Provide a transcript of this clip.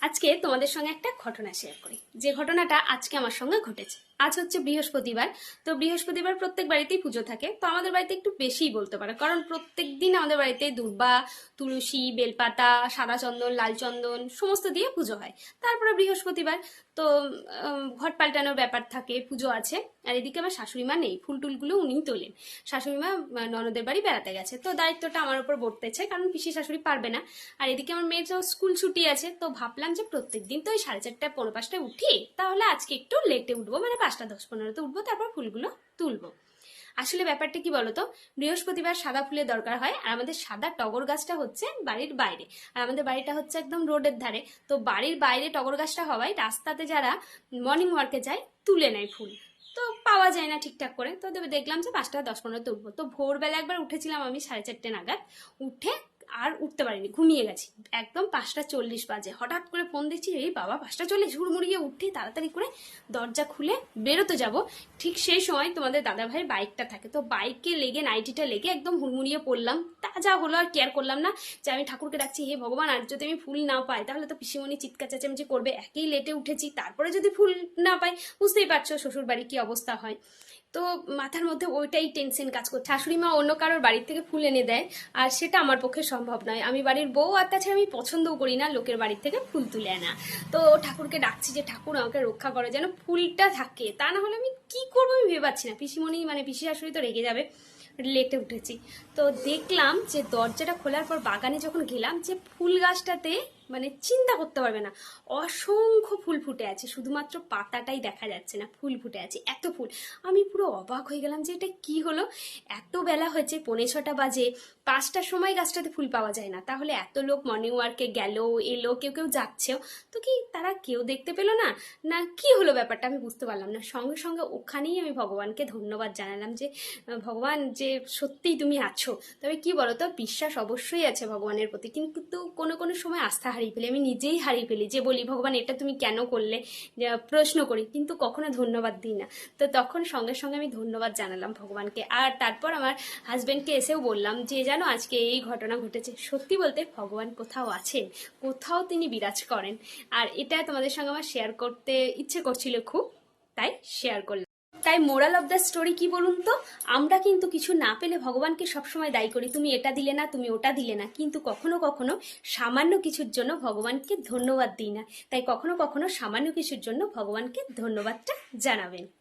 আজকে তোমাদের সঙ্গে একটা ঘটনা শেয়ার করি। যে ঘটনাটা আজকে আমার সঙ্গে ঘটেছে। আজ হচ্ছে বৃহস্পতিবার। তো বৃহস্পতিবার প্রত্যেক বাড়িতেই পুজো থাকে। তো আমাদের বাড়িতে একটু বেশিই বলতে পারে। কারণ প্রত্যেক দিন আমাদের বাড়িতে দুর্বা, তুলসী, বেলপাতা, সাদা চন্দন, লাল চন্দন সমস্ত দিয়ে পুজো হয়। তারপরে বৃহস্পতিবার তো ঘট পাল্টানোর ব্যাপার থাকে, পুজো আছে। আর এদিকে আমার শাশুড়ি মা নেই, ফুল টুলগুলো উনিই তোলেন। শাশুড়ি মা ননদের বাড়ি বেড়াতে গেছে। তো দায়িত্বটা আমার উপর বর্তেছে কারণ পিসি শাশুড়ি পারবে না। আর এদিকে আমার মেয়ের স্কুল ছুটি আছে, তো ভাবলাম যে প্রত্যেক দিন তো ওই সাড়ে চারটা পনেরো পাঁচটায় উঠি। তাহলে আজকে একটু লেটে উঠবো মানে পাঁচটা দশ পনেরোতে উঠবো, তারপর ফুলগুলো তুলবো। আসলে ব্যাপারটা কি বলতো? বৃহস্পতিবার সাদা ফুলের দরকার হয়, আর আমাদের সাদা টগর গাছটা হচ্ছে বাড়ির বাইরে। আর আমাদের বাড়িটা হচ্ছে একদম রোডের ধারে। তো বাড়ির বাইরে টগর গাছটা হওয়ায় রাস্তাতে যারা মর্নিং ওয়ার্কে যায়, তুলে নেয় ফুল। তো পাওয়া যায় না ঠিকঠাক করে। তো দেখলাম যে পাঁচটা দশ পনেরোতে উঠবো। তো ভোরবেলা একবার উঠেছিলাম আমি সাড়ে চারটে নাগাদ। উঠে আর উঠতে পারিনি, ঘুমিয়ে গেছি। একদম পাঁচটা চল্লিশ বাজে। হঠাৎ করে ফোন দিচ্ছি এই বাবা, পাঁচটা চল্লিশ ঝুড়মুড়িয়ে উঠে, তাড়াতাড়ি করে দরজা খুলে বেরোতে যাব। ঠিক সেই সময় তোমাদের দাদা ভাইয়ের বাইকটা থাকে। তো বাইকে লেগে নাইটিটা লেগে একদম হুড়মুড়িয়ে পড়লাম। তা যা হলো আর কেয়ার করলাম না যে আমি ঠাকুরকে ডাকছি, হে ভগবান, আর যদি আমি ফুল না পাই, তাহলে তো পিসিমণি চিৎকার চেঁচামেচি করবে, একেই লেটে উঠেছি, তারপরে যদি ফুল না পাই, বুঝতেই পারছ শ্বশুর বাড়ি কি অবস্থা হয়। তো মাথার মধ্যে ওইটাই টেনশন কাজ করছে। শাশুড়ি মা অন্য কারোর বাড়ির থেকে ফুল এনে দেয়, আর সেটা আমার পক্ষে সম্ভব নয়। আমি বাড়ির বউ, আর তাছাড়া আমি পছন্দও করি না, লোকের বাড়ির থেকে ফুল তুলে আনা। তো ঠাকুরকে ডাকছি যে, ঠাকুর, আমাকে রক্ষা করে, যেন ফুলটা থাকে। তা না হলে আমি কি করব আমি ভেবে পাচ্ছি না। পিসিমণি মানে পিসি শাশুড়ি তো রেগে যাবে। লেটে উঠেছি। তো দেখলাম যে দরজাটা খোলার পর বাগানে যখন গেলাম যে ফুল গাছটাতে মানে চিন্তা করতে পারবে না। অসংখ্য ফুল ফুটে আছে, শুধুমাত্র পাতাটাই দেখা যাচ্ছে না, ফুল ফুটে আছে, এত ফুল। আমি পুরো অবাক হয়ে গেলাম যে এটা কি হলো? এত বেলা হয়েছে, পৌনে ছটা বাজে, পাঁচটার সময় গাছটাতে ফুল পাওয়া যায় না। তাহলে এত লোক মর্নিং ওয়ার্কে গেল, এলো, কেউ কেউ যাচ্ছেও। তো কি তারা কেউ দেখতে পেল না? না, কি হলো ব্যাপারটা আমি বুঝতে পারলাম না। সঙ্গে সঙ্গে ওখানেই আমি ভগবানকে ধন্যবাদ জানালাম যে ভগবান যে সত্যিই তুমি আছো। তবে কি বলো তো বিশ্বাস অবশ্যই আছে ভগবানের প্রতি, কিন্তু কোনো কোনো সময় আস্থা হারিয়ে ফেলি, আমি নিজেই হারিয়ে ফেলি, যে বলি, ভগবান, এটা তুমি কেন করলে? প্রশ্ন করি, কিন্তু কখনো ধন্যবাদ দিই না। তো তখন সঙ্গে সঙ্গে আমি ধন্যবাদ জানালাম ভগবানকে। আর তারপর আমার হাজব্যান্ডকে এসেও বললাম যে, জানো, আজকে এই ঘটনা ঘটেছে। সত্যি বলতে ভগবান কোথাও আছেন? কোথাও তিনি বিরাজ করেন? আর এটা তোমাদের সঙ্গে আমার শেয়ার করতে ইচ্ছে করছিল খুব, তাই শেয়ার করলাম। তাই মোরাল অফ দ্য স্টোরি কি বলুন তো? আমরা কিন্তু কিছু না পেলে ভগবানকে সবসময় দায়ী করি। তুমি এটা দিলে না, তুমি ওটা দিলে না। কিন্তু কখনো কখনো সামান্য কিছুর জন্য ভগবানকে ধন্যবাদ দিই না। তাই কখনো কখনো সামান্য কিছুর জন্য ভগবানকে ধন্যবাদটা জানাবেন।